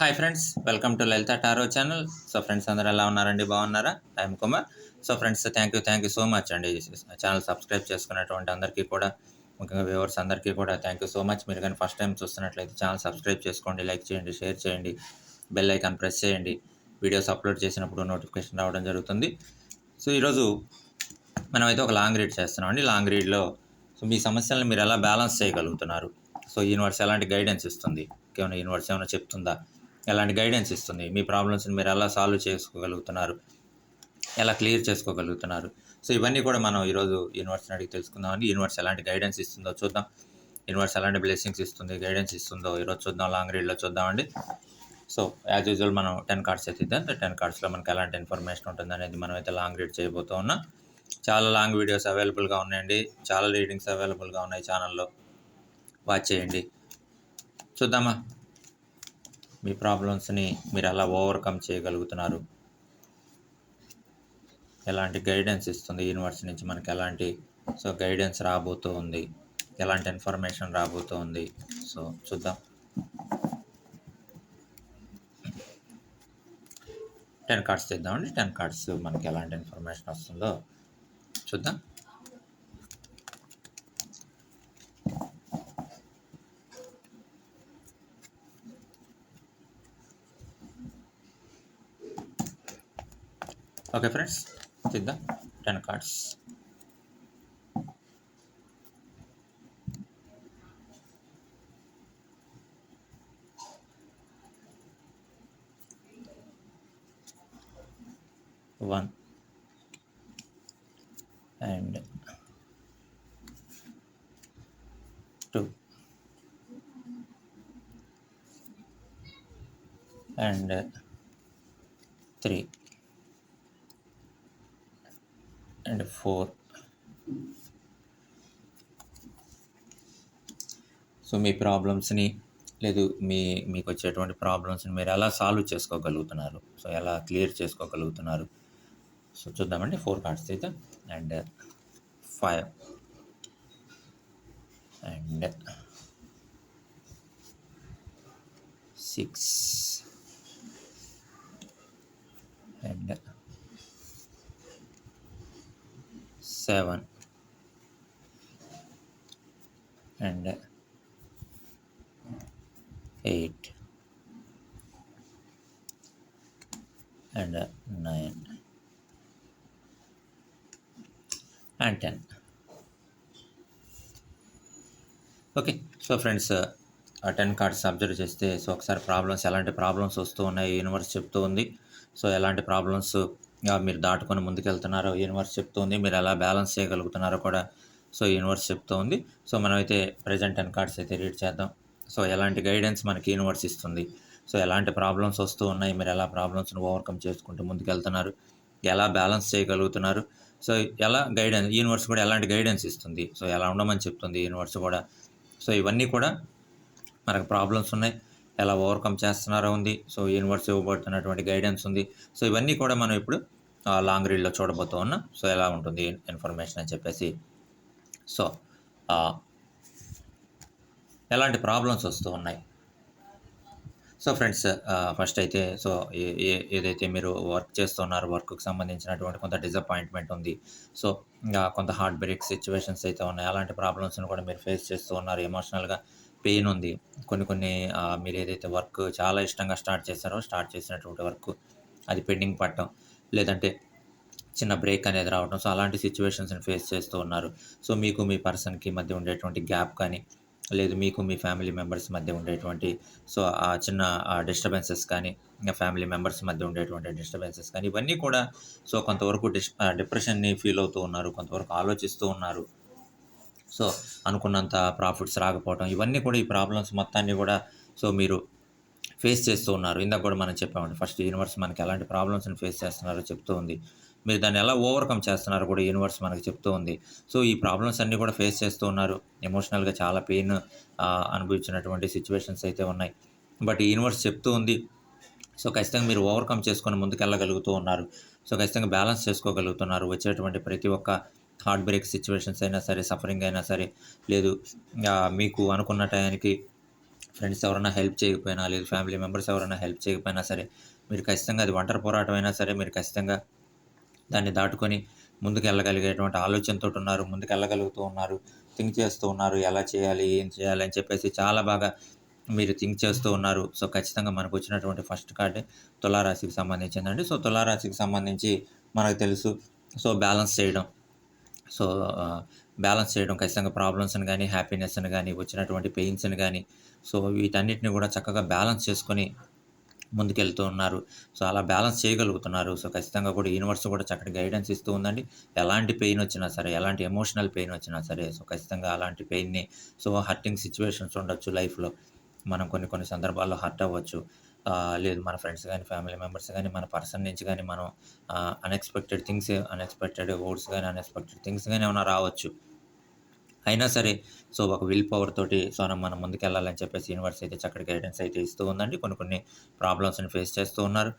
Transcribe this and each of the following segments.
Hi friends welcome to Lalitha tarot channel so friends అందరూ ఎలా ఉన్నారండి? బాగున్నారా? I'm Kumar so friends thank you thank you so much అండి. Channel subscribe చేసుకున్నటువంటి అందరికీ కూడా ముఖ్యంగా వ్యూవర్స్ అందరికీ కూడా థ్యాంక్ యూ సో మచ్ మీరు కానీ ఫస్ట్ టైం చూస్తున్నట్లయితే ఛానల్ సబ్స్క్రైబ్ చేసుకోండి లైక్ చేయండి షేర్ చేయండి బెల్ ఐకాన్ ప్రెస్ చేయండి. వీడియోస్ అప్లోడ్ చేసినప్పుడు నోటిఫికేషన్ రావడం జరుగుతుంది. సో ఈరోజు మనం అయితే ఒక లాంగ్ రీడ్ చేస్తున్నాం అండి లాంగ్ రీడ్లో సో మీ సమస్యలను మీరు ఎలా బ్యాలెన్స్ చేయగలుగుతున్నారు? సో యూనివర్స్ ఎలాంటి గైడెన్స్ ఇస్తుంది? ఏమైనా యూనివర్స్ ఏమైనా చెప్తుందా? ఎలాంటి గైడెన్స్ ఇస్తుంది? మీ ప్రాబ్లమ్స్ని మీరు ఎలా సాల్వ్ చేసుకోగలుగుతున్నారు? ఎలా క్లియర్ చేసుకోగలుగుతున్నారు? సో ఇవన్నీ కూడా మనం ఈరోజు యూనివర్స్ని అడిగి తెలుసుకుందామని యూనివర్స్ ఎలాంటి గైడెన్స్ ఇస్తుందో చూద్దాం. యూనివర్స్ ఎలాంటి బ్లెస్సింగ్స్ ఇస్తుంది? గైడెన్స్ ఇస్తుందో? ఈరోజు చూద్దాం లాంగ్ రీడ్లో చూద్దామండి సో యాజ్ యూజువల్ మనం టెన్ కార్డ్స్ అయితే టెన్ కార్డ్స్లో మనకి ఎలాంటి ఇన్ఫర్మేషన్ ఉంటుంది అనేది మనం అయితే లాంగ్ రీడ్ చేయబోతూ ఉన్నాం. చాలా లాంగ్ వీడియోస్ అవైలబుల్గా ఉన్నాయండి. చాలా రీడింగ్స్ అవైలబుల్గా ఉన్నాయి ఛానల్లో వాచ్ చేయండి. చూద్దామా? మీ ప్రాబ్లమ్స్ని మీరు ఎలా ఓవర్కమ్ చేయగలుగుతున్నారు? ఎలాంటి గైడెన్స్ ఇస్తుంది యూనివర్స్ నుంచి? మనకి ఎలాంటి సో గైడెన్స్ రాబోతూ ఉంది. ఎలాంటి ఇన్ఫర్మేషన్ రాబోతూ ఉంది? సో చూద్దాం. టెన్ కార్డ్స్ తెద్దామండి. టెన్ కార్డ్స్ మనకి ఎలాంటి ఇన్ఫర్మేషన్ వస్తుందో చూద్దాం. ఓకే ఫ్రెండ్స్ తీద్దాం ten cards one and two and three and four so మీ ప్రాబ్లమ్స్ని లేదు మీ మీకు వచ్చేటువంటి ప్రాబ్లమ్స్ని మీరు ఎలా సాల్వ్ చేసుకోగలుగుతున్నారు? సో ఎలా క్లియర్ చేసుకోగలుగుతున్నారు? సో చూద్దామండి. ఫోర్ కార్డ్స్ అయితే. And five and six and seven and eight. And nine. And ten. Okay so friends ఆ టెన్ కార్డ్స్ అబ్జర్వ్ చేస్తే సో ఒకసారి ప్రాబ్లమ్స్ ఎలాంటి ప్రాబ్లమ్స్ వస్తూ ఉన్నాయి యూనివర్స్ చెప్తూ ఉంది. సో ఎలాంటి ప్రాబ్లమ్స్ మీరు దాటుకొని ముందుకెళ్తున్నారో యూనివర్స్ చెప్తుంది మీరు ఎలా బ్యాలెన్స్ చేయగలుగుతున్నారో కూడా సో యూనివర్స్ చెప్తూ ఉంది. సో మనమైతే ప్రజెంట్ టెన్ కార్డ్స్ అయితే రీడ్ చేద్దాం. సో ఎలాంటి గైడెన్స్ మనకి యూనివర్స్ ఇస్తుంది. సో ఎలాంటి ప్రాబ్లమ్స్ వస్తూ ఉన్నాయి మీరు ఎలా ప్రాబ్లమ్స్ని ఓవర్కమ్ చేసుకుంటూ ముందుకెళ్తున్నారు ఎలా బ్యాలెన్స్ చేయగలుగుతున్నారు సో ఎలా గైడెన్స్ యూనివర్స్ కూడా ఎలాంటి గైడెన్స్ ఇస్తుంది సో ఎలా ఉండమని చెప్తుంది యూనివర్స్ కూడా. సో ఇవన్నీ కూడా మనకు ప్రాబ్లమ్స్ ఉన్నాయి. ఎలా ఓవర్కమ్ చేస్తున్నారో ఉంది సో యూనివర్స్ ఇవ్వబడుతున్నటువంటి గైడెన్స్ ఉంది. సో ఇవన్నీ కూడా మనం ఇప్పుడు లాంగ్ రీడ్లో చూడబోతూ ఉన్నాం. సో ఎలా ఉంటుంది ఇన్ఫర్మేషన్ అని చెప్పేసి. సో ఎలాంటి ప్రాబ్లమ్స్ వస్తూ ఉన్నాయి? సో ఫ్రెండ్స్ ఫస్ట్ అయితే సో ఏ ఏదైతే మీరు వర్క్ చేస్తున్నారు వర్క్కి సంబంధించినటువంటి కొంత డిసప్పాయింట్మెంట్ ఉంది. సో ఇంకా కొంత హార్ట్ బ్రేక్ సిచ్యువేషన్స్ అయితే ఉన్నాయి. అలాంటి ప్రాబ్లమ్స్ని కూడా మీరు ఫేస్ చేస్తూ ఉన్నారు. ఎమోషనల్గా పెయిన్ ఉంది. కొన్ని కొన్ని మీరు ఏదైతే వర్క్ చాలా ఇష్టంగా స్టార్ట్ చేస్తారో స్టార్ట్ చేసినటువంటి వర్క్ అది పెండింగ్ పట్టడం లేదంటే చిన్న బ్రేక్ అనేది రావడం సో అలాంటి సిచ్యువేషన్స్ని ఫేస్ చేస్తూ ఉన్నారు. సో మీకు మీ పర్సన్కి మధ్య ఉండేటువంటి గ్యాప్ కానీ లేదు మీకు మీ ఫ్యామిలీ మెంబర్స్ మధ్య ఉండేటువంటి సో ఆ చిన్న డిస్టర్బెన్సెస్ కానీ ఇంకా ఫ్యామిలీ మెంబర్స్ మధ్య ఉండేటువంటి డిస్టర్బెన్సెస్ కానీ ఇవన్నీ కూడా సో కొంతవరకు డిస్ డిప్రెషన్ని ఫీల్ అవుతూ ఉన్నారు కొంతవరకు ఆలోచిస్తూ ఉన్నారు. సో అనుకున్నంత ప్రాఫిట్స్ రాకపోవడం ఇవన్నీ కూడా ఈ ప్రాబ్లమ్స్ మొత్తాన్ని కూడా సో మీరు ఫేస్ చేస్తూ ఉన్నారు. ఇందాక కూడా మనం చెప్పామండి ఫస్ట్ యూనివర్స్ మనకి ఎలాంటి ప్రాబ్లమ్స్ని ఫేస్ చేస్తున్నారో చెప్తూ ఉంది. మీరు దాన్ని ఎలా ఓవర్కమ్ చేస్తున్నారు కూడా యూనివర్స్ మనకి చెప్తూ ఉంది. సో ఈ ప్రాబ్లమ్స్ అన్నీ కూడా ఫేస్ చేస్తూ ఉన్నారు. ఎమోషనల్గా చాలా పెయిన్ అనుభవించినటువంటి సిచ్యువేషన్స్ అయితే ఉన్నాయి. బట్ ఈ యూనివర్స్ చెప్తూ ఉంది. సో ఖచ్చితంగా మీరు ఓవర్కమ్ చేసుకొని ముందుకు వెళ్ళగలుగుతూ ఉన్నారు. సో ఖచ్చితంగా బ్యాలెన్స్ చేసుకోగలుగుతున్నారు. వచ్చేటువంటి ప్రతి ఒక్క హార్ట్ బ్రేక్ సిచ్యువేషన్స్ అయినా సరే సఫరింగ్ అయినా సరే లేదు మీకు అనుకున్న టయానికి ఫ్రెండ్స్ ఎవరైనా హెల్ప్ చేయకపోయినా లేదు ఫ్యామిలీ మెంబర్స్ ఎవరైనా హెల్ప్ చేయకపోయినా సరే మీరు ఖచ్చితంగా అది ఒంటరి పోరాటం అయినా సరే మీరు ఖచ్చితంగా దాన్ని దాటుకొని ముందుకు వెళ్ళగలిగేటువంటి ఆలోచనతో ఉన్నారు ముందుకు వెళ్ళగలుగుతూ ఉన్నారు థింక్ చేస్తూ ఉన్నారు ఎలా చేయాలి ఏం చేయాలి అని చెప్పేసి చాలా బాగా మీరు థింక్ చేస్తూ ఉన్నారు. సో ఖచ్చితంగా మనకు వచ్చినటువంటి ఫస్ట్ కార్డే తులారాశికి సంబంధించిందండి. సో తులారాశికి సంబంధించి మనకు తెలుసు సో బ్యాలెన్స్ చేయడం. సో బ్యాలెన్స్ చేయడం ఖచ్చితంగా ప్రాబ్లమ్స్ని కానీ హ్యాపీనెస్ని కానీ వచ్చినటువంటి పెయిన్స్ని కానీ సో వీటన్నిటిని కూడా చక్కగా బ్యాలెన్స్ చేసుకొని ముందుకెళ్తూ ఉన్నారు. సో అలా బ్యాలెన్స్ చేయగలుగుతున్నారు. సో ఖచ్చితంగా కూడా యూనివర్స్ కూడా చక్కటి గైడెన్స్ ఇస్తూ ఉందండి. ఎలాంటి పెయిన్ వచ్చినా సరే ఎలాంటి ఎమోషనల్ పెయిన్ వచ్చినా సరే సో ఖచ్చితంగా అలాంటి పెయిన్ని సో హర్టింగ్ సిచ్యువేషన్స్ ఉండొచ్చు లైఫ్లో. మనం కొన్ని కొన్ని సందర్భాల్లో హర్ట్ అవ్వచ్చు. లేదు మన ఫ్రెండ్స్ కానీ ఫ్యామిలీ మెంబర్స్ కానీ మన పర్సన్ నుంచి కానీ మనం అన్ఎక్స్పెక్టెడ్ థింగ్స్ అన్ఎక్స్పెక్టెడ్ వర్డ్స్ కానీ అన్ఎక్స్పెక్టెడ్ థింగ్స్ కానీ ఏమైనా రావచ్చు. అయినా సరే సో ఒక విల్ పవర్ తోటి సో మనం ముందుకు వెళ్ళాలని చెప్పేసి యూనివర్స్ అయితే చక్కటి గైడెన్స్ అయితే ఇస్తూ ఉందండి. కొన్ని కొన్ని ప్రాబ్లమ్స్ని ఫేస్ చేస్తూ ఉన్నారు.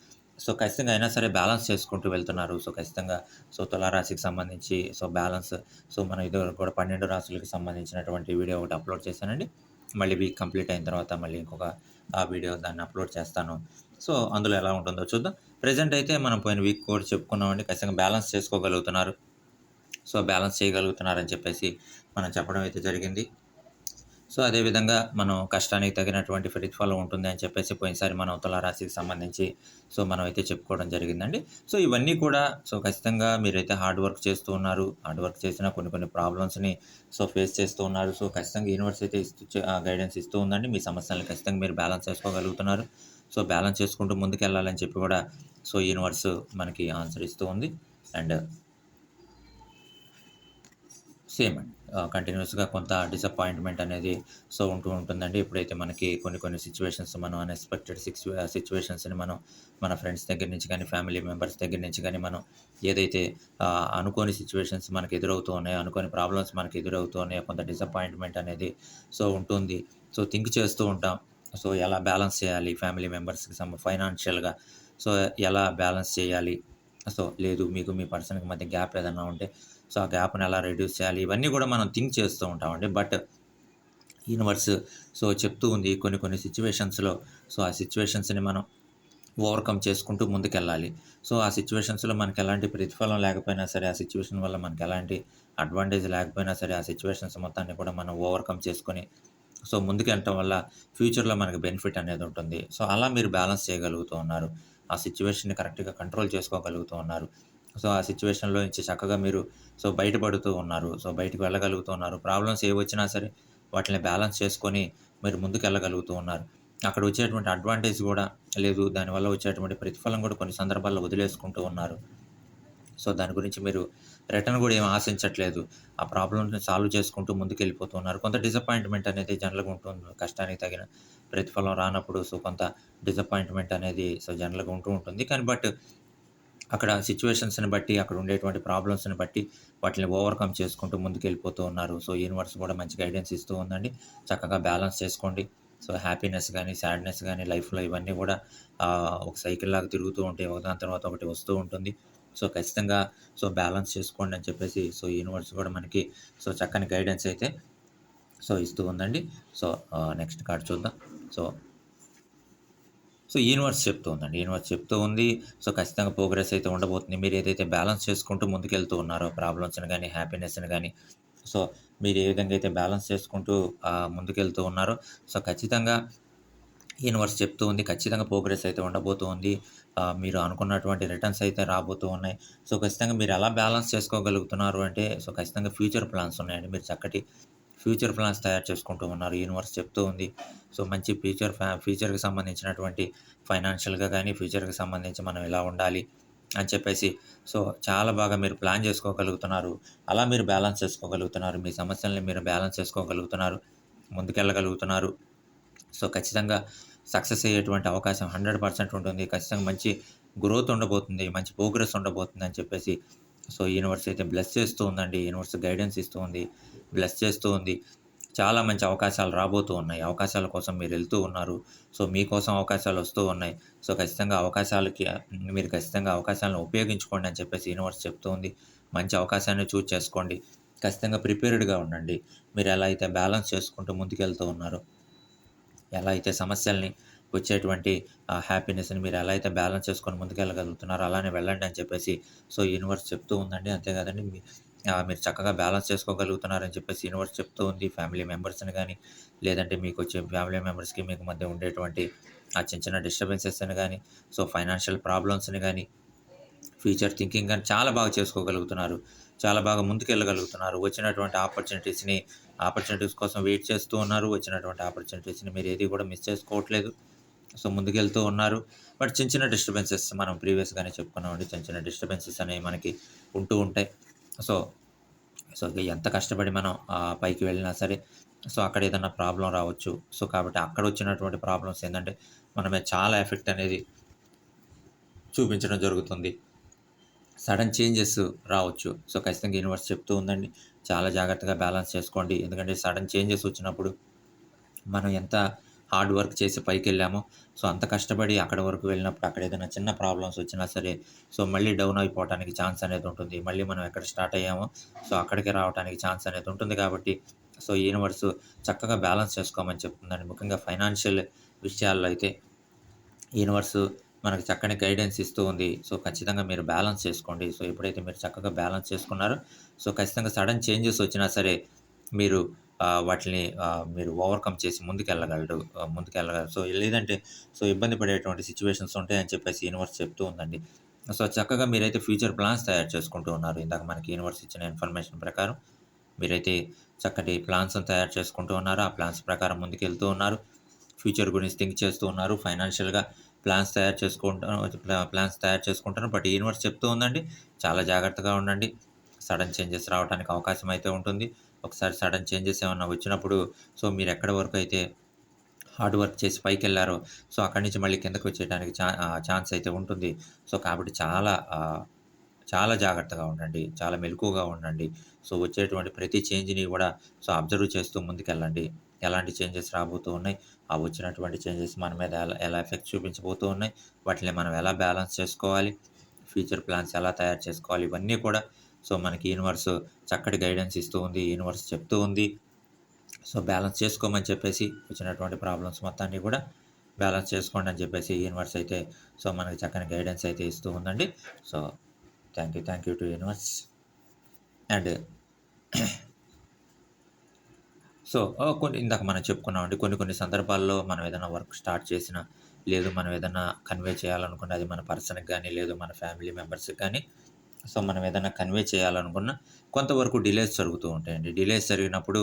సో ఖచ్చితంగా అయినా సరే బ్యాలెన్స్ చేసుకుంటూ వెళ్తున్నారు. సో ఖచ్చితంగా సో తులారాశికి సంబంధించి సో బ్యాలెన్స్ సో మనం ఇది కూడా పన్నెండు రాశులకు సంబంధించినటువంటి వీడియో ఒకటి అప్లోడ్ చేశానండి. మళ్ళీ వీక్ కంప్లీట్ అయిన తర్వాత మళ్ళీ ఇంకొక ఆ వీడియో దాన్ని అప్లోడ్ చేస్తాను. సో అందులో ఎలా ఉంటుందో చూద్దాం. ప్రజెంట్ అయితే మనం పోయిన వీక్ కూడా చెప్పుకున్నామండి. ఖచ్చితంగా బ్యాలెన్స్ చేసుకోగలుగుతున్నారు. సో బ్యాలెన్స్ చేయగలుగుతున్నారని చెప్పేసి మనం చెప్పడం అయితే జరిగింది. సో అదేవిధంగా మనం కష్టానికి తగినటువంటి ప్రతిఫలం ఉంటుంది అని చెప్పేసి పోయినసారి మనం తులారాశికి సంబంధించి సో మనం అయితే చెప్పుకోవడం జరిగిందండి. సో ఇవన్నీ కూడా సో ఖచ్చితంగా మీరైతే హార్డ్ వర్క్ చేస్తూ ఉన్నారు హార్డ్ వర్క్ చేసిన కొన్ని కొన్ని ప్రాబ్లమ్స్ని సో ఫేస్ చేస్తూ ఉన్నారు. సో ఖచ్చితంగా యూనివర్స్ అయితే ఇస్తూ గైడెన్స్ ఇస్తూ ఉందండి. మీ సమస్యలను ఖచ్చితంగా మీరు బ్యాలెన్స్ చేసుకోగలుగుతున్నారు. సో బ్యాలెన్స్ చేసుకుంటూ ముందుకు వెళ్ళాలని చెప్పి కూడా సో యూనివర్స్ మనకి ఆన్సర్ ఇస్తూ ఉంది. అండ్ సేమ్ అండి. కంటిన్యూస్గా కొంత డిసప్పాయింట్మెంట్ అనేది సో ఉంటూ ఉంటుందండి. ఇప్పుడైతే మనకి కొన్ని కొన్ని సిచ్యువేషన్స్ మనం అన్ఎక్స్పెక్టెడ్ సిక్స్ సిచ్యువేషన్స్ని మనం మన ఫ్రెండ్స్ దగ్గర నుంచి కానీ ఫ్యామిలీ మెంబర్స్ దగ్గర నుంచి కానీ మనం ఏదైతే అనుకోని సిచ్యువేషన్స్ మనకి ఎదురవుతూ ఉన్నాయో అనుకోని ప్రాబ్లమ్స్ మనకి ఎదురవుతూ ఉన్నాయో కొంత డిసప్పాయింట్మెంట్ అనేది సో ఉంటుంది. సో థింక్ చేస్తూ ఉంటాం. సో ఎలా బ్యాలెన్స్ చేయాలి? ఫ్యామిలీ మెంబర్స్కి సమ ఫైనాన్షియల్గా సో ఎలా బ్యాలెన్స్ చేయాలి? సో లేదు మీకు మీ పర్సన్కి మధ్య గ్యాప్ ఏదైనా ఉంటే సో ఆ గ్యాప్ని ఎలా రెడ్యూస్ చేయాలి? ఇవన్నీ కూడా మనం థింక్ చేస్తూ ఉంటామండి. బట్ యూనివర్స్ సో చెప్తూ ఉంది కొన్ని కొన్ని సిచ్యువేషన్స్లో. సో ఆ సిచ్యువేషన్స్ని మనం ఓవర్కమ్ చేసుకుంటూ ముందుకెళ్ళాలి. సో ఆ సిచ్యువేషన్స్లో మనకి ఎలాంటి ప్రతిఫలం లేకపోయినా సరే ఆ సిచ్యువేషన్ వల్ల మనకి ఎలాంటి అడ్వాంటేజ్ లేకపోయినా సరే ఆ సిచ్యువేషన్స్ మొత్తాన్ని కూడా మనం ఓవర్కమ్ చేసుకొని సో ముందుకెళ్ళటం వల్ల ఫ్యూచర్లో మనకి బెనిఫిట్ అనేది ఉంటుంది. సో అలా మీరు బ్యాలెన్స్ చేయగలుగుతూ ఉన్నారు. ఆ సిచ్యువేషన్ని కరెక్ట్గా కంట్రోల్ చేసుకోగలుగుతూ ఉన్నారు. సో ఆ సిచ్యువేషన్లో నుంచి చక్కగా మీరు సో బయటపడుతూ ఉన్నారు. సో బయటకు వెళ్ళగలుగుతూ ఉన్నారు. ప్రాబ్లమ్స్ ఏ వచ్చినా సరే వాటిని బ్యాలెన్స్ చేసుకొని మీరు ముందుకు వెళ్ళగలుగుతూ ఉన్నారు. అక్కడ వచ్చేటువంటి అడ్వాంటేజ్ కూడా లేదు. దానివల్ల వచ్చేటువంటి ప్రతిఫలం కూడా కొన్ని సందర్భాల్లో వదిలేసుకుంటూ ఉన్నారు. సో దాని గురించి మీరు రిటర్న్ కూడా ఏం ఆశించట్లేదు. ఆ ప్రాబ్లమ్స్ని సాల్వ్ చేసుకుంటూ ముందుకు వెళ్ళిపోతున్నారు కొంత డిసప్పాయింట్మెంట్ అనేది జనరల్గా ఉంటుంది కష్టానికి తగిన ప్రతిఫలం రానప్పుడు సో కొంత డిసప్పాయింట్మెంట్ అనేది సో జనరల్గా ఉంటూ ఉంటుంది. కానీ బట్ అక్కడ సిచ్యువేషన్స్ని బట్టి అక్కడ ఉండేటువంటి ప్రాబ్లమ్స్ని బట్టి వాటిని ఓవర్కమ్ చేసుకుంటూ ముందుకు వెళ్ళిపోతూ ఉన్నారు. సో యూనివర్స్ కూడా మంచి గైడెన్స్ ఇస్తూ ఉందండి. చక్కగా బ్యాలెన్స్ చేసుకోండి. సో హ్యాపీనెస్ కానీ సాడ్నెస్ కానీ లైఫ్లో ఇవన్నీ కూడా ఒక సైకిల్ లాగా తిరుగుతూ ఉంటాయి ఒకదాని తర్వాత ఒకటి వస్తూ ఉంటుంది. సో ఖచ్చితంగా సో బ్యాలెన్స్ చేసుకోండి అని చెప్పేసి సో యూనివర్స్ కూడా మనకి సో చక్కని గైడెన్స్ అయితే సో ఇస్తూ ఉందండి. సో నెక్స్ట్ కార్డ్ చూద్దాం. సో సో యూనివర్స్ చెప్తూ ఉందండి. యూనివర్స్ చెప్తూ ఉంది. సో ఖచ్చితంగా ప్రోగ్రెస్ అయితే ఉండబోతుంది. మీరు ఏదైతే బ్యాలెన్స్ చేసుకుంటూ ముందుకెళ్తూ ఉన్నారో ప్రాబ్లమ్స్ని కానీ హ్యాపీనెస్ని కానీ సో మీరు ఏ విధంగా అయితే బ్యాలెన్స్ చేసుకుంటూ ముందుకెళ్తూ ఉన్నారో సో ఖచ్చితంగా యూనివర్స్ చెప్తూ ఉంది. ఖచ్చితంగా ప్రోగ్రెస్ అయితే ఉండబోతూ ఉంది. మీరు అనుకున్నటువంటి రిటర్న్స్ అయితే రాబోతూ ఉన్నాయి. సో ఖచ్చితంగా మీరు ఎలా బ్యాలెన్స్ చేసుకోగలుగుతున్నారు అంటే సో ఖచ్చితంగా ఫ్యూచర్ ప్లాన్స్ ఉన్నాయండి. మీరు చక్కటి ఫ్యూచర్ ప్లాన్స్ తయారు చేసుకుంటూ ఉన్నారు. యూనివర్స్ చెప్తూ ఉంది. సో మంచి ఫ్యూచర్ ఫ్యా ఫ్యూచర్కి సంబంధించినటువంటి ఫైనాన్షియల్గా కానీ ఫ్యూచర్కి సంబంధించి మనం ఎలా ఉండాలి అని చెప్పేసి సో చాలా బాగా మీరు ప్లాన్ చేసుకోగలుగుతున్నారు. అలా మీరు బ్యాలెన్స్ చేసుకోగలుగుతున్నారు. మీ సమస్యల్ని మీరు బ్యాలెన్స్ చేసుకోగలుగుతున్నారు. ముందుకెళ్ళగలుగుతున్నారు. సో ఖచ్చితంగా సక్సెస్ అయ్యేటువంటి అవకాశం హండ్రెడ్ పర్సెంట్ ఉంటుంది. ఖచ్చితంగా మంచి గ్రోత్ ఉండబోతుంది మంచి ప్రోగ్రెస్ ఉండబోతుంది అని చెప్పేసి సో యూనివర్స్ అయితే బ్లెస్ చేస్తూ ఉందండి. యూనివర్స్ గైడెన్స్ ఇస్తూ ఉంది బ్లెస్ చేస్తూ ఉంది. చాలా మంచి అవకాశాలు రాబోతూ ఉన్నాయి. అవకాశాల కోసం మీరు వెళ్తూ ఉన్నారు. సో మీకోసం అవకాశాలు వస్తూ ఉన్నాయి. సో ఖచ్చితంగా అవకాశాలకి మీరు ఖచ్చితంగా అవకాశాలను ఉపయోగించుకోండి అని చెప్పేసి యూనివర్స్ చెప్తూ ఉంది. మంచి అవకాశాన్ని చూజ్ చేసుకోండి. ఖచ్చితంగా ప్రిపేర్డ్గా ఉండండి. మీరు ఎలా అయితే బ్యాలెన్స్ చేసుకుంటూ ముందుకెళ్తూ ఉన్నారో. ఎలా అయితే సమస్యల్ని వచ్చేటువంటి హ్యాపీనెస్‌ని మీరు ఎలా అయితే బ్యాలెన్స్ చేసుకొని ముందుకెళ్ళగలుగుతున్నారో అలానే వెళ్ళండి అని చెప్పేసి సో యూనివర్స్ చెప్తూ ఉందండి. అంతేకాదండి మీరు చక్కగా బ్యాలెన్స్ చేసుకోగలుగుతున్నారని చెప్పేసి యూనివర్స్ చెప్తూ ఉంది. ఫ్యామిలీ మెంబర్స్‌ని కానీ లేదంటే మీకు వచ్చే ఫ్యామిలీ మెంబర్స్‌కి మీకు మధ్య ఉండేటువంటి ఆ చిన్న చిన్న డిస్టర్బెన్సెస్‌ని కానీ సో ఫైనాన్షియల్ ప్రాబ్లమ్స్‌ని కానీ ఫ్యూచర్ థింకింగ్ కానీ చాలా బాగా చేసుకోగలుగుతున్నారు. చాలా బాగా ముందుకెళ్ళగలుగుతున్నారు. వచ్చినటువంటి ఆపర్చునిటీస్‌ని ఆపర్చునిటీస్ కోసం వెయిట్ చేస్తూ ఉన్నారు. వచ్చినటువంటి ఆపర్చునిటీస్‌ని మీరు ఏది కూడా మిస్ చేసుకోవట్లేదు. సో ముందుకెళ్తూ ఉన్నారు. బట్ చిన్న చిన్న డిస్టర్బెన్సెస్ మనం ప్రీవియస్‌గానే చెప్పుకున్నామండి. చిన్న చిన్న డిస్టర్బెన్సెస్ అనేవి మనకి ఉంటూ ఉంటాయి. సో, సో ఎంత కష్టపడి మనం పైకి వెళ్ళినా సరే, సో అక్కడ ఏదన్నా ప్రాబ్లం రావచ్చు. సో కాబట్టి అక్కడ వచ్చినటువంటి ప్రాబ్లమ్స్ ఏంటంటే మనమే చాలా ఎఫెక్ట్ అనేది చూపించడం జరుగుతుంది. సడన్ చేంజెస్ రావచ్చు. సో ఖచ్చితంగా యూనివర్స్ చెప్తూ ఉందండి. చాలా జాగ్రత్తగా బ్యాలెన్స్ చేసుకోండి. ఎందుకంటే సడన్ చేంజెస్ వచ్చినప్పుడు మనం ఎంత హార్డ్ వర్క్ చేసి పైకి వెళ్ళామో సో అంత కష్టపడి అక్కడ వరకు వెళ్ళినప్పుడు అక్కడ ఏదైనా చిన్న ప్రాబ్లమ్స్ వచ్చినా సరే, సో మళ్ళీ డౌన్ అయిపోవటానికి ఛాన్స్ అనేది ఉంటుంది. మళ్ళీ మనం ఎక్కడ స్టార్ట్ అయ్యామో, సో అక్కడికే రావటానికి ఛాన్స్ అనేది ఉంటుంది కాబట్టి, సో యూనివర్స్ చక్కగా బ్యాలెన్స్ చేసుకోమని చెప్తుందండి. ముఖ్యంగా ఫైనాన్షియల్ విషయాల్లో అయితే యూనివర్సు మనకు చక్కని గైడెన్స్ ఇస్తూ ఉంది. సో ఖచ్చితంగా మీరు బ్యాలెన్స్ చేసుకోండి. సో ఎప్పుడైతే మీరు చక్కగా బ్యాలెన్స్ చేసుకున్నారో, సో ఖచ్చితంగా సడన్ చేంజెస్ వచ్చినా సరే, మీరు వాటిని మీరు ఓవర్‌కమ్ చేసి ముందుకెళ్ళగలరు. ముందుకెళ్ళగలరు. సో లేదంటే సో ఇబ్బంది పడేటువంటి సిచ్యువేషన్స్ ఉంటాయని చెప్పేసి యూనివర్స్ చెప్తూ ఉందండి. సో చక్కగా మీరైతే ఫ్యూచర్ ప్లాన్స్ తయారు చేసుకుంటూ ఉన్నారు. ఇందాక మనకి యూనివర్స్ ఇచ్చిన ఇన్ఫర్మేషన్ ప్రకారం మీరైతే చక్కటి ప్లాన్స్ తయారు చేసుకుంటూ ఉన్నారు. ఆ ప్లాన్స్ ప్రకారం ముందుకెళ్తూ ఉన్నారు. ఫ్యూచర్ గురించి థింక్ చేస్తూ ఉన్నారు. ఫైనాన్షియల్‌గా ప్లాన్స్ తయారు చేసుకుంటాను ప్లాన్స్ తయారు చేసుకుంటాను బట్ యూనివర్స్ చెప్తూ ఉందండి. చాలా జాగ్రత్తగా ఉండండి. సడన్ చేంజెస్ రావడానికి అవకాశం అయితే ఉంటుంది. ఒకసారి సడన్ చేంజెస్ ఏమన్నా వచ్చినప్పుడు, సో మీరు ఎక్కడ వరకు అయితే హార్డ్ వర్క్ చేసి పైకెళ్ళారో, సో అక్కడి నుంచి మళ్ళీ కిందకి వచ్చేయడానికి ఛా ఛాన్స్ అయితే ఉంటుంది. సో కాబట్టి చాలా చాలా జాగ్రత్తగా ఉండండి. చాలా మెలకువగా ఉండండి. సో వచ్చేటువంటి ప్రతి చేంజ్‌ని కూడా సో అబ్జర్వ్ చేస్తూ ముందుకెళ్ళండి. ఎలాంటి చేంజెస్ రాబోతూ ఉన్నాయి. ఆ వచ్చినటువంటి చేంజెస్ మన మీద ఎలా ఎలా ఎఫెక్ట్ చూపించబోతూ ఉన్నాయి. వాటిని మనం ఎలా బ్యాలెన్స్ చేసుకోవాలి. ఫ్యూచర్ ప్లాన్స్ ఎలా తయారు చేసుకోవాలి. ఇవన్నీ కూడా సో మనకి యూనివర్స్ చక్కటి గైడెన్స్ ఇస్తూ ఉంది. యూనివర్స్ చెప్తూ ఉంది. సో బ్యాలెన్స్ చేసుకోమని చెప్పేసి వచ్చినటువంటి ప్రాబ్లమ్స్ మొత్తాన్ని కూడా బ్యాలెన్స్ చేసుకోండి అని చెప్పేసి యూనివర్స్ అయితే సో మనకి చక్కని గైడెన్స్ అయితే ఇస్తూ ఉందండి. So thank you. Thank you to universe. And so కొన్ని ఇందాక మనం చెప్పుకున్నామండి. కొన్ని కొన్ని సందర్భాల్లో మనం ఏదైనా వర్క్ స్టార్ట్ చేసినా, లేదు మనం ఏదైనా కన్వే చేయాలనుకున్న అది మన పర్సన్‌కి కానీ లేదు మన ఫ్యామిలీ మెంబర్స్‌కి కానీ సో మనం ఏదైనా కన్వే చేయాలనుకున్న కొంతవరకు డిలేస్ జరుగుతూ ఉంటాయండి. డిలేస్ జరిగినప్పుడు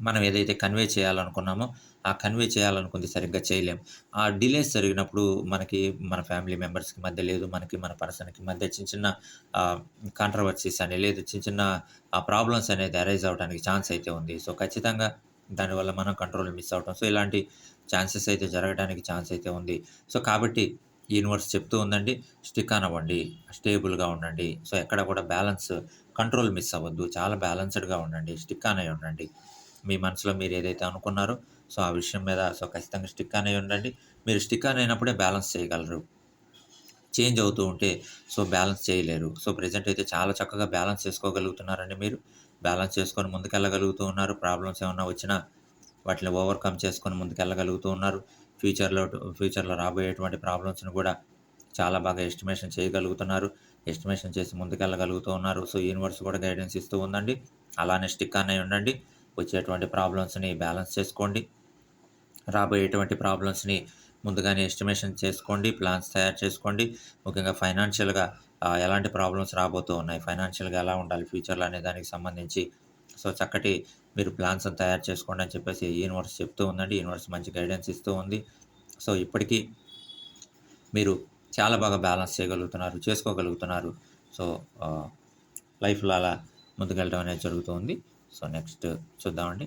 మనం ఏదైతే కన్వే చేయాలనుకున్నామో, ఆ కన్వే చేయాలనుకుంది సరిగ్గా చేయలేం. ఆ డిలేస్ జరిగినప్పుడు మనకి మన ఫ్యామిలీ మెంబర్స్‌కి మధ్య లేదు, మనకి మన పర్సన్‌కి మధ్య చిన్న చిన్న కాంట్రవర్సీస్ అని లేదు చిన్న చిన్న ప్రాబ్లమ్స్ అనేది అరైజ్ అవ్వడానికి ఛాన్స్ అయితే ఉంది. సో ఖచ్చితంగా దానివల్ల మనం కంట్రోల్ మిస్ అవటం సో ఇలాంటి ఛాన్సెస్ అయితే జరగడానికి ఛాన్స్ అయితే ఉంది. సో కాబట్టి యూనివర్స్ చెప్తూ ఉందండి. స్టిక్ అనవ్వండి స్టేబుల్‌గా ఉండండి. సో ఎక్కడ కూడా బ్యాలెన్స్ కంట్రోల్ మిస్ అవ్వద్దు. చాలా బ్యాలెన్స్‌డ్‌గా ఉండండి. స్టిక్ అనే ఉండండి. మీ మనసులో మీరు ఏదైతే అనుకున్నారో, సో ఆ విషయం మీద సో ఖచ్చితంగా స్టిక్ అనే ఉండండి. మీరు స్టిక్ అని అయినప్పుడే బ్యాలెన్స్ చేయగలరు. చేంజ్ అవుతూ ఉంటే సో బ్యాలెన్స్ చేయలేరు. సో ప్రెజెంట్ అయితే చాలా చక్కగా బ్యాలెన్స్ చేసుకోగలుగుతున్నారండి మీరు. బ్యాలెన్స్ చేసుకొని ముందుకెళ్ళగలుగుతూ ఉన్నారు. ప్రాబ్లమ్స్ ఏమన్నా వచ్చినా వాటిని ఓవర్‌కమ్ చేసుకొని ముందుకెళ్ళగలుగుతూ ఉన్నారు. ఫ్యూచర్‌లో ఫ్యూచర్‌లో రాబోయేటువంటి ప్రాబ్లమ్స్‌ని కూడా చాలా బాగా ఎస్టిమేషన్ చేయగలుగుతున్నారు. ఎస్టిమేషన్ చేసి ముందుకెళ్ళగలుగుతూ ఉన్నారు. సో యూనివర్స్ కూడా గైడెన్స్ ఇస్తూ ఉందండి. అలానే స్టిక్ అనే ఉండండి. వచ్చేటువంటి ప్రాబ్లమ్స్‌ని బ్యాలెన్స్ చేసుకోండి. రాబోయేటువంటి ప్రాబ్లమ్స్‌ని ముందుగానే ఎస్టిమేషన్ చేసుకోండి. ప్లాన్స్ తయారు చేసుకోండి. ముఖ్యంగా ఫైనాన్షియల్‌గా ఎలాంటి ప్రాబ్లమ్స్ రాబోతూ ఉన్నాయి. ఫైనాన్షియల్‌గా ఎలా ఉండాలి ఫ్యూచర్‌లో అనే దానికి సంబంధించి సో చక్కటి మీరు ప్లాన్స్ తయారు చేసుకోండి అని చెప్పేసి యూనివర్స్ చెప్తూ ఉందండి. యూనివర్స్ మంచి గైడెన్స్ ఇస్తూ ఉంది. సో ఇప్పటికీ మీరు చాలా బాగా బ్యాలెన్స్ చేయగలుగుతున్నారు. చేసుకోగలుగుతున్నారు. సో లైఫ్‌లో అలా ముందుకెళ్ళడం అనేది జరుగుతుంది సో నెక్స్ట్ చూద్దామండి.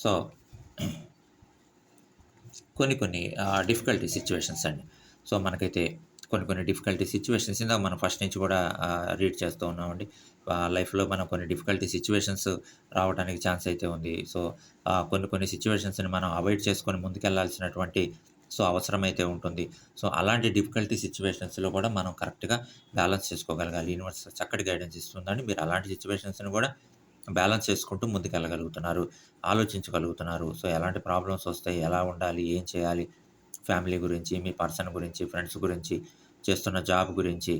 సో కొన్ని కొన్ని డిఫికల్టీ సిచ్యువేషన్స్ అండి. సో మనకైతే కొన్ని కొన్ని డిఫికల్టీ సిచ్యువేషన్స్ ఇందాక మనం ఫస్ట్ నుంచి కూడా రీడ్ చేస్తూ ఉన్నామండి. లైఫ్‌లో మనం కొన్ని డిఫికల్టీ సిచ్యువేషన్స్ రావడానికి ఛాన్స్ అయితే ఉంది. సో కొన్ని కొన్ని సిచ్యువేషన్స్ని మనం అవాయిడ్ చేసుకొని ముందుకెళ్ళాల్సినటువంటి సో అవసరమైతే ఉంటుంది. సో అలాంటి డిఫికల్టీ సిచ్యువేషన్స్లో కూడా మనం కరెక్ట్‌గా బ్యాలెన్స్ చేసుకోగలగాలి. యూనివర్స్ చక్కటి గైడెన్స్ ఇస్తుందండి. మీరు అలాంటి సిచ్యువేషన్స్ని కూడా బ్యాలెన్స్ చేసుకుంటూ ముందుకెళ్ళగలుగుతున్నారు ఆలోచించగలుగుతున్నారు సో ఎలాంటి ప్రాబ్లమ్స్ వస్తాయి ఎలా ఉండాలి ఏం చేయాలి ఫ్యామిలీ గురించి మీ పర్సన్ గురించి ఫ్రెండ్స్ గురించి చేస్తున్న జాబ్ గురించి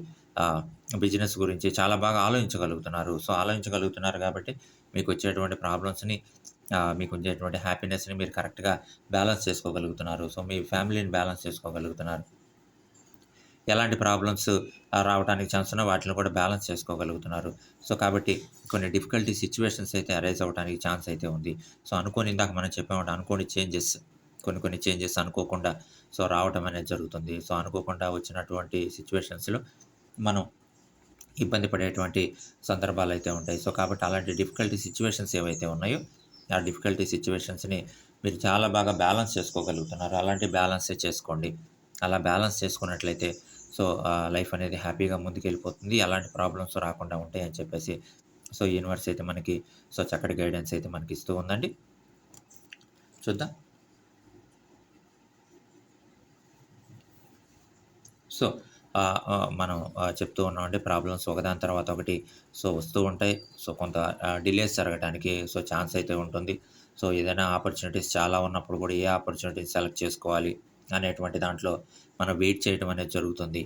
బిజినెస్ గురించి చాలా బాగా ఆలోచించగలుగుతున్నారు సో ఆలోచించగలుగుతున్నారు కాబట్టి మీకు వచ్చేటువంటి ప్రాబ్లమ్స్ని మీకు ఉండేటువంటి హ్యాపీనెస్ని మీరు కరెక్ట్గా బ్యాలెన్స్ చేసుకోగలుగుతున్నారు. సో మీ ఫ్యామిలీని బ్యాలెన్స్ చేసుకోగలుగుతున్నారు. ఎలాంటి ప్రాబ్లమ్స్ రావడానికి ఛాన్స్ ఉన్నా వాటిని కూడా బ్యాలెన్స్ చేసుకోగలుగుతున్నారు. సో కాబట్టి కొన్ని డిఫికల్టీ సిచ్యువేషన్స్ అయితే అరైజ్ అవ్వడానికి ఛాన్స్ అయితే ఉంది. సో అనుకోని ఇందాక మనం చెప్పామంటే అనుకోని చేంజెస్ కొన్ని కొన్ని చేంజెస్ అనుకోకుండా సో రావటం అనేది జరుగుతుంది. సో అనుకోకుండా వచ్చినటువంటి సిచ్యువేషన్స్లో మనం ఇబ్బంది పడేటువంటి సందర్భాలు అయితే ఉంటాయి. సో కాబట్టి అలాంటి డిఫికల్టీ సిచ్యువేషన్స్ ఏవైతే ఉన్నాయో ఆ డిఫికల్టీ సిచ్యువేషన్స్ని మీరు చాలా బాగా బ్యాలెన్స్ చేసుకోగలుగుతున్నారు. అలాంటి బ్యాలెన్సే చేసుకోండి. అలా బ్యాలెన్స్ చేసుకున్నట్లయితే సో లైఫ్ అనేది హ్యాపీగా ముందుకెళ్ళిపోతుంది. అలాంటి ప్రాబ్లమ్స్ రాకుండా ఉంటాయి అని చెప్పేసి సో యూనివర్స్ అయితే మనకి సో చక్కటి గైడెన్స్ అయితే మనకి ఇస్తూ ఉందండి. చూద్దాం. సో మనం చెప్తూ ఉన్నామండి. ప్రాబ్లమ్స్ ఒకదాని తర్వాత ఒకటి. సో వస్తూ ఉంటాయి. సో కొంత డిలేస్ జరగడానికి సో ఛాన్స్ అయితే ఉంటుంది. సో ఏదైనా ఆపర్చునిటీస్ చాలా ఉన్నప్పుడు కూడా ఏ ఆపర్చునిటీస్ సెలెక్ట్ చేసుకోవాలి అనేటువంటి దాంట్లో మనం వెయిట్ చేయడం అనేది జరుగుతుంది.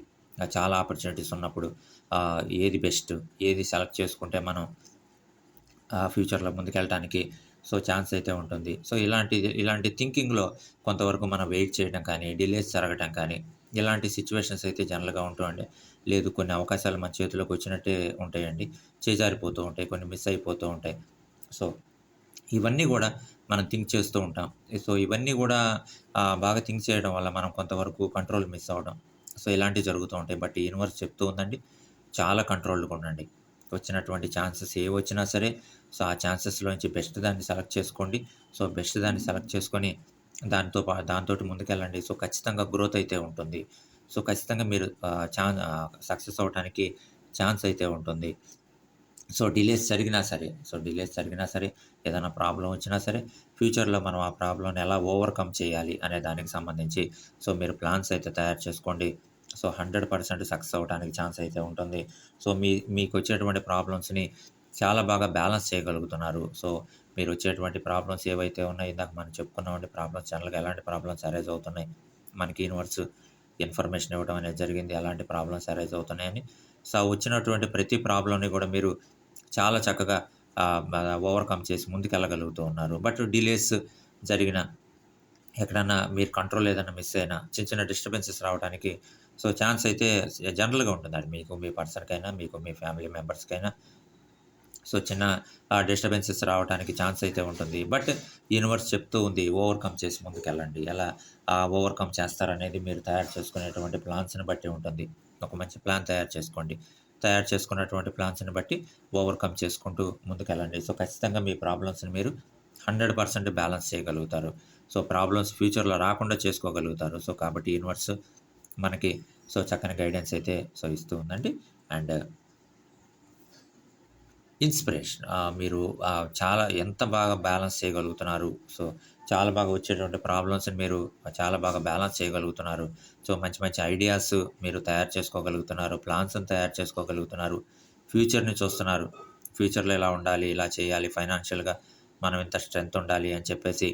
చాలా ఆపర్చునిటీస్ ఉన్నప్పుడు ఏది బెస్ట్ ఏది సెలెక్ట్ చేసుకుంటే మనం ఫ్యూచర్లో ముందుకెళ్ళడానికి సో ఛాన్స్ అయితే ఉంటుంది. సో ఇలాంటి ఇలాంటి థింకింగ్లో కొంతవరకు మనం వెయిట్ చేయడం కానీ డిలేస్ జరగడం కానీ ఇలాంటి సిచ్యువేషన్స్ అయితే జనరల్గా ఉంటుందండి లేదు కొన్ని అవకాశాలు మన చేతిలోకి వచ్చినట్టే ఉంటాయండి. చేజారిపోతూ ఉంటాయి కొన్ని మిస్ అయిపోతూ ఉంటాయి. సో ఇవన్నీ కూడా మనం థింక్ చేస్తూ ఉంటాం. సో ఇవన్నీ కూడా బాగా థింక్ చేయడం వల్ల మనం కొంతవరకు కంట్రోల్ మిస్ అవ్వడం సో ఇలాంటివి జరుగుతూ ఉంటాయి. బట్ యూనివర్స్ చెప్తూ ఉందండి చాలా కంట్రోల్గా ఉండండి. వచ్చినటువంటి ఛాన్సెస్ ఏ వచ్చినా సరే సో ఆ ఛాన్సెస్లోంచి బెస్ట్ దాన్ని సెలెక్ట్ చేసుకోండి. సో బెస్ట్ దాన్ని సెలెక్ట్ చేసుకొని దాంతో దాంతో ముందుకెళ్ళండి. సో ఖచ్చితంగా గ్రోత్ అయితే ఉంటుంది. సో ఖచ్చితంగా మీరు ఛాన్స్ సక్సెస్ అవ్వడానికి ఛాన్స్ అయితే ఉంటుంది. సో డిలేస్ జరిగినా సరే సో డిలేస్ జరిగినా సరే ఏదైనా ప్రాబ్లం వచ్చినా సరే ఫ్యూచర్లో మనం ఆ ప్రాబ్లంని ఎలా ఓవర్కమ్ చేయాలి అనే దానికి సంబంధించి సో మీరు ప్లాన్స్ అయితే తయారు చేసుకోండి. సో హండ్రెడ్ పర్సెంట్ సక్సెస్ అవ్వడానికి ఛాన్స్ అయితే ఉంటుంది. సో మీ మీకు వచ్చేటువంటి ప్రాబ్లమ్స్ని చాలా బాగా బ్యాలెన్స్ చేయగలుగుతున్నారు. సో మీరు వచ్చేటువంటి ప్రాబ్లమ్స్ ఏవైతే ఉన్నాయో ఇందాక మనం చెప్పుకున్నామండి ప్రాబ్లమ్స్ జనరల్గా ఎలాంటి ప్రాబ్లమ్స్ అరైజ్ అవుతున్నాయి మనకి యూనివర్స్ ఇన్ఫర్మేషన్ ఇవ్వడం అనేది జరిగింది ఎలాంటి ప్రాబ్లమ్స్ అరైజ్ అవుతున్నాయని. సో వచ్చినటువంటి ప్రతి ప్రాబ్లమ్ని కూడా మీరు చాలా చక్కగా ఓవర్కమ్ చేసి ముందుకెళ్ళగలుగుతూ ఉన్నారు. బట్ డిలేస్ జరిగిన ఎక్కడన్నా మీరు కంట్రోల్ ఏదైనా మిస్ అయినా చిన్న చిన్న డిస్టర్బెన్సెస్ రావడానికి సో ఛాన్స్ అయితే జనరల్గా ఉంటుంది అది మీకు మీ పర్సన్కైనా మీకు మీ ఫ్యామిలీ మెంబర్స్కైనా సో చిన్న డిస్టర్బెన్సెస్ రావడానికి ఛాన్స్ అయితే ఉంటుంది. బట్ యూనివర్స్ చెప్తూ ఉంది ఓవర్కమ్ చేసి ముందుకెళ్ళండి. ఎలా ఓవర్కమ్ చేస్తారనేది మీరు తయారు చేసుకునేటువంటి ప్లాన్స్ని బట్టి ఉంటుంది. ఒక మంచి ప్లాన్ తయారు చేసుకోండి. తయారు చేసుకున్నటువంటి ప్లాన్స్ని బట్టి ఓవర్కమ్ చేసుకుంటూ ముందుకెళ్ళండి. సో ఖచ్చితంగా మీ ప్రాబ్లమ్స్ని మీరు హండ్రెడ్ పర్సెంట్ బ్యాలెన్స్ చేయగలుగుతారు. సో ప్రాబ్లమ్స్ ఫ్యూచర్లో రాకుండా చేసుకోగలుగుతారు. సో కాబట్టి యూనివర్స్ మనకి సో చక్కని గైడెన్స్ అయితే సో ఇస్తూ ఉందండి. And inspiration. మీరు చాలా ఎంత బాగా బ్యాలెన్స్ చేయగలుగుతున్నారు. సో చాలా బాగా వచ్చేటువంటి ప్రాబ్లమ్స్ని మీరు చాలా బాగా బ్యాలెన్స్ చేయగలుగుతున్నారు. సో మంచి మంచి ఐడియాస్ మీరు తయారు చేసుకోగలుగుతున్నారు. ప్లాన్స్ని తయారు చేసుకోగలుగుతున్నారు. ఫ్యూచర్ని చూస్తున్నారు. ఫ్యూచర్లో ఎలా ఉండాలి ఇలా చేయాలి ఫైనాన్షియల్గా మనం ఇంత స్ట్రెంత్ ఉండాలి అని చెప్పేసి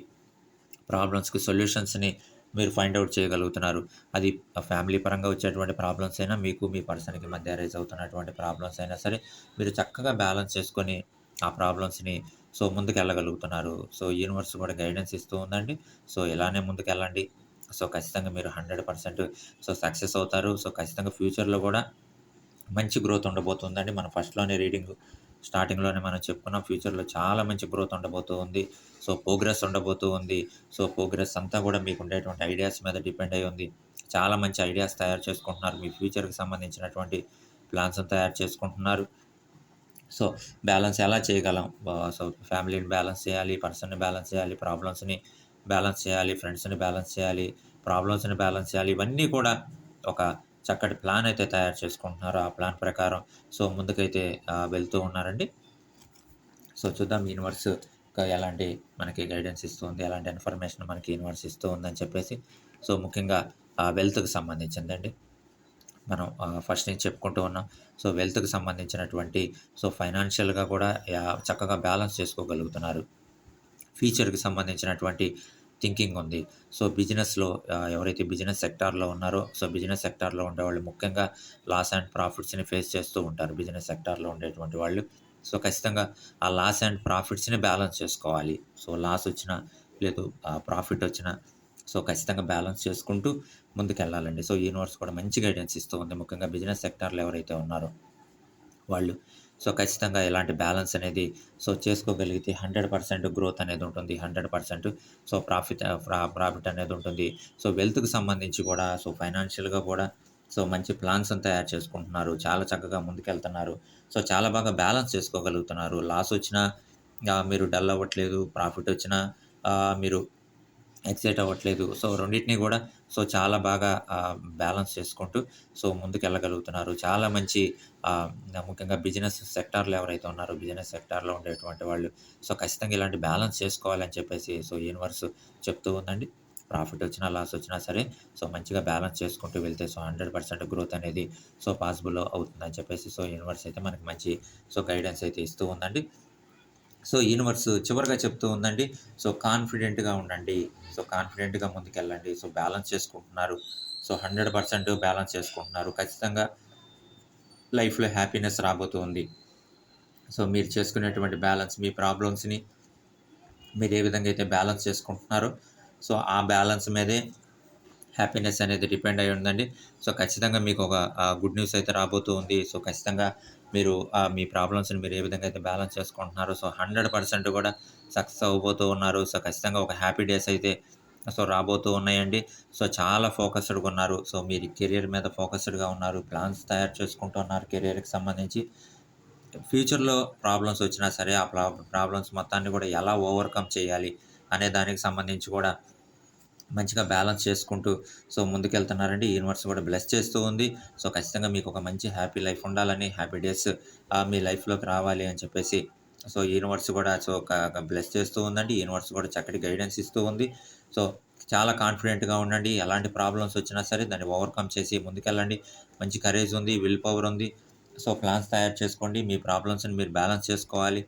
ప్రాబ్లమ్స్కి సొల్యూషన్స్ని మీరు ఫైండ్ అవుట్ చేయగలుగుతున్నారు. అది ఫ్యామిలీ పరంగా వచ్చేటువంటి ప్రాబ్లమ్స్ అయినా మీకు మీ పర్సన్కి మధ్య రైజ్ అవుతున్నటువంటి ప్రాబ్లమ్స్ అయినా సరే మీరు చక్కగా బ్యాలెన్స్ చేసుకొని ఆ ప్రాబ్లమ్స్ని సో ముందుకు వెళ్ళగలుగుతున్నారు సో యూనివర్స్ కూడా గైడెన్స్ ఇస్తూ ఉందండి. సో ఇలానే ముందుకు వెళ్ళండి సో ఖచ్చితంగా మీరు హండ్రెడ్ పర్సెంట్ సో సక్సెస్ అవుతారు. సో ఖచ్చితంగా ఫ్యూచర్లో కూడా మంచి గ్రోత్ ఉండబోతుందండి. మన ఫస్ట్లోనే రీడింగ్ స్టార్టింగ్లోనే మనం చెప్పుకున్న ఫ్యూచర్లో చాలా మంచి గ్రోత్ ఉండబోతూ ఉంది. సో ప్రోగ్రెస్ ఉండబోతూ ఉంది. సో ప్రోగ్రెస్ అంతా కూడా మీకు ఉండేటువంటి ఐడియాస్ మీద డిపెండ్ అయి ఉంది. చాలా మంచి ఐడియాస్ తయారు చేసుకుంటున్నారు. మీ ఫ్యూచర్కి సంబంధించినటువంటి ప్లాన్స్ తయారు చేసుకుంటున్నారు. సో బ్యాలెన్స్ ఎలా చేయగలం? సో ఫ్యామిలీని బ్యాలెన్స్ చేయాలి పర్సన్ని బ్యాలెన్స్ చేయాలి ప్రాబ్లమ్స్ని బ్యాలెన్స్ చేయాలి ఫ్రెండ్స్ని బ్యాలెన్స్ చేయాలి ప్రాబ్లమ్స్ని బ్యాలెన్స్ చేయాలి. ఇవన్నీ కూడా ఒక చక్కటి ప్లాన్ అయితే తయారు చేసుకుంటున్నారు ఆ ప్లాన్ ప్రకారం సో ముందుకైతే వెళ్తూ ఉన్నారండి సో చూద్దాం యూనివర్స్ ఎలాంటి మనకి గైడెన్స్ ఇస్తుంది ఎలాంటి ఇన్ఫర్మేషన్ మనకి యూనివర్స్ ఇస్తూ ఉందని చెప్పేసి సో ముఖ్యంగా వెల్త్కి సంబంధించిందండి మనం ఫస్ట్ నుంచి చెప్పుకుంటూ ఉన్నాం. సో, వెల్త్‌కి సంబంధించినటువంటి సో, ఫైనాన్షియల్‌గా కూడా చక్కగా బ్యాలెన్స్ చేసుకోగలుగుతున్నారు. ఫ్యూచర్‌కి సంబంధించినటువంటి థింకింగ్ ఉంది. సో, బిజినెస్‌లో ఎవరైతే బిజినెస్ సెక్టార్‌లో ఉన్నారో, సో, బిజినెస్ సెక్టార్‌లో ఉండేవాళ్ళు ముఖ్యంగా లాస్ అండ్ ప్రాఫిట్స్‌ని ఫేస్ చేస్తూ ఉంటారు. బిజినెస్ సెక్టార్‌లో ఉండేటువంటి వాళ్ళు. సో, ఖచ్చితంగా ఆ లాస్ అండ్ ప్రాఫిట్స్‌ని బ్యాలెన్స్ చేసుకోవాలి. సో, లాస్ వచ్చినా లేదు ప్రాఫిట్ వచ్చినా సో, ఖచ్చితంగా బ్యాలెన్స్ చేసుకుంటూ ముందుకెళ్ళాలండి. సో, యూనివర్స్ కూడా మంచి గైడెన్స్ ఇస్తూ ఉంది. ముఖ్యంగా బిజినెస్ సెక్టార్‌లో ఎవరైతే ఉన్నారో వాళ్ళు. సో, ఖచ్చితంగా ఇలాంటి బ్యాలెన్స్ అనేది సో, చేసుకోగలిగితే 100% గ్రోత్ అనేది ఉంటుంది. 100% సో, ప్రాఫిట్ ప్రాఫిట్ అనేది ఉంటుంది. సో, వెల్త్‌కి సంబంధించి కూడా సో, ఫైనాన్షియల్‌గా కూడా సో, మంచి ప్లాన్స్ తయారు చేసుకుంటున్నారు. చాలా చక్కగా ముందుకెళ్తున్నారు. సో, చాలా బాగా బ్యాలెన్స్ చేసుకోగలుగుతున్నారు. లాస్ వచ్చినా మీరు డల్ అవ్వట్లేదు. ప్రాఫిట్ వచ్చినా మీరు ఎక్సైట్ అవ్వట్లేదు. సో, రెండింటిని కూడా సో, చాలా బాగా బ్యాలెన్స్ చేసుకుంటూ సో, ముందుకెళ్ళగలుగుతున్నారు. చాలా మంచి ముఖ్యంగా బిజినెస్ సెక్టార్‌లో ఎవరైతే ఉన్నారో బిజినెస్ సెక్టార్‌లో ఉండేటువంటి వాళ్ళు సో, ఖచ్చితంగా ఇలాంటి బ్యాలెన్స్ చేసుకోవాలని చెప్పేసి సో, యూనివర్స్ చెప్తూ ఉందండి. ప్రాఫిట్ వచ్చినా, లాస్ వచ్చినా సరే సో, మంచిగా బ్యాలెన్స్ చేసుకుంటూ వెళ్తే సో, 100% గ్రోత్ అనేది సో, పాసిబుల్ అవుతుందని చెప్పేసి సో, యూనివర్స్ అయితే మనకి మంచి సో, గైడెన్స్ అయితే ఇస్తూ ఉందండి. సో, యూనివర్స్ చివరిగా చెప్తూ ఉందండి. సో, కాన్ఫిడెంట్‌గా ఉండండి. సో, కాన్ఫిడెంట్‌గా ముందుకెళ్ళండి. సో, బ్యాలెన్స్ చేసుకుంటున్నారు. సో, 100% బ్యాలెన్స్ చేసుకుంటున్నారు. ఖచ్చితంగా లైఫ్‌లో హ్యాపీనెస్ రాబోతుంది సో, మీరు చేసుకునేటువంటి బ్యాలెన్స్ మీ ప్రాబ్లమ్స్‌ని మీరు ఏ విధంగా అయితే బ్యాలెన్స్ చేసుకుంటున్నారో సో, ఆ బ్యాలెన్స్ మీదే హ్యాపీనెస్ అనేది డిపెండ్ అయి ఉందండి. సో, ఖచ్చితంగా మీకు ఒక గుడ్ న్యూస్ అయితే రాబోతూ ఉంది. సో, ఖచ్చితంగా మీరు మీ ప్రాబ్లమ్స్‌ని మీరు ఏ విధంగా అయితే బ్యాలెన్స్ చేసుకుంటున్నారో సో, 100% కూడా సక్సెస్ అవ్వబోతూ ఉన్నారు. సో, ఖచ్చితంగా ఒక హ్యాపీ డేస్ అయితే సో, రాబోతూ ఉన్నాయండి. సో, చాలా ఫోకస్డ్‌గా ఉన్నారు. సో, మీరు కెరియర్ మీద ఫోకస్డ్‌గా ఉన్నారు. ప్లాన్స్ తయారు చేసుకుంటున్నారు కెరియర్‌కి సంబంధించి. ఫ్యూచర్‌లో ప్రాబ్లమ్స్ వచ్చినా సరే ఆ ప్రాబ్లమ్స్ మొత్తాన్ని కూడా ఎలా ఓవర్‌కమ్ చేయాలి అనే దానికి సంబంధించి కూడా మంచిగా బ్యాలెన్స్ చేసుకుంటూ సో, ముందుకెళ్తున్నారండి. యూనివర్స్ కూడా బ్లెస్ చేస్తూ ఉంది. సో, ఖచ్చితంగా మీకు ఒక మంచి హ్యాపీ లైఫ్ ఉండాలని, హ్యాపీ డేస్ మీ లైఫ్‌లోకి రావాలి అని చెప్పేసి సో, యూనివర్స్ కూడా సో, ఒక బ్లెస్ చేస్తూ ఉందండి. యూనివర్స్ కూడా చక్కటి గైడెన్స్ ఇస్తూ ఉంది. సో, చాలా కాన్ఫిడెంట్‌గా ఉండండి. ఎలాంటి ప్రాబ్లమ్స్ వచ్చినా సరే దాన్ని ఓవర్‌కమ్ చేసి ముందుకెళ్ళండి. మంచి కరేజ్ ఉంది. విల్ పవర్ ఉంది. సో, ప్లాన్స్ తయారు చేసుకోండి. మీ ప్రాబ్లమ్స్‌ని మీరు బ్యాలెన్స్ చేసుకోవాలి.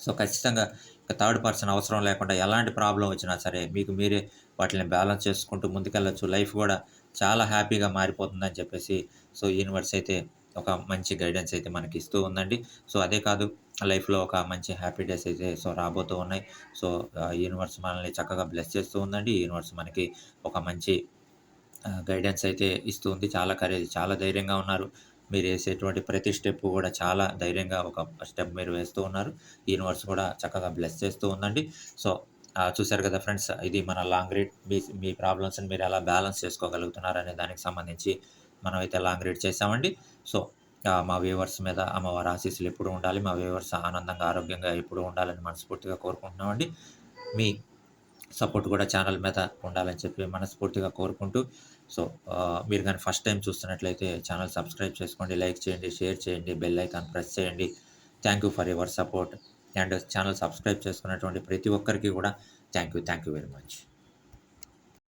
సో, ఖచ్చితంగా థర్డ్ పర్సన్ అవసరం లేకుండా ఎలాంటి ప్రాబ్లమ్ వచ్చినా సరే మీకు మీరే వాటిని బ్యాలెన్స్ చేసుకుంటూ ముందుకెళ్ళొచ్చు. లైఫ్ కూడా చాలా హ్యాపీగా మారిపోతుందని చెప్పేసి సో, యూనివర్స్ అయితే ఒక మంచి గైడెన్స్ అయితే మనకి ఇస్తూ ఉందండి. సో, అదే కాదు లైఫ్‌లో ఒక మంచి హ్యాపీ డేస్ అయితే సో, రాబోతూ ఉన్నాయి. సో, యూనివర్స్ మనల్ని చక్కగా బ్లెస్ చేస్తూ ఉందండి. యూనివర్స్ మనకి ఒక మంచి గైడెన్స్ అయితే ఇస్తూ ఉంది. చాలా కరేజ్ చాలా ధైర్యంగా ఉన్నారు. మీరు వేసేటువంటి ప్రతి స్టెప్ కూడా చాలా ధైర్యంగా ఒక స్టెప్ మీరు వేస్తూ ఉన్నారు. యూనివర్స్ కూడా చక్కగా బ్లెస్ చేస్తూ ఉందండి. సో, చూశారు కదా ఫ్రెండ్స్ ఇది మన లాంగ్ రీడ్ మీ మీ ప్రాబ్లమ్స్‌ని మీరు ఎలా బ్యాలెన్స్ చేసుకోగలుగుతున్నారనే దానికి సంబంధించి మనం అయితే లాంగ్ రీడ్ చేసామండి సో, మా వ్యూవర్స్ మీద అమ్మవారి ఆశీస్సులు ఎప్పుడూ ఉండాలి. మా వ్యూవర్స్ ఆనందంగా, ఆరోగ్యంగా ఎప్పుడూ ఉండాలని మనస్ఫూర్తిగా కోరుకుంటున్నామండి. మీ సపోర్ట్ కూడా ఛానల్ మీద ఉండాలని చెప్పి మనస్ఫూర్తిగా కోరుకుంటూ సో, మీరు కానీ ఫస్ట్ టైం చూస్తున్నట్లయితే ఛానల్ సబ్స్క్రైబ్ చేసుకోండి. లైక్ చేయండి, షేర్ చేయండి, బెల్ ఐకాన్ ప్రెస్ చేయండి. Thank you for your support and channel subscribe చేసుకున్నటువంటి ప్రతి ఒక్కరికి కూడా thank you. Thank you very much.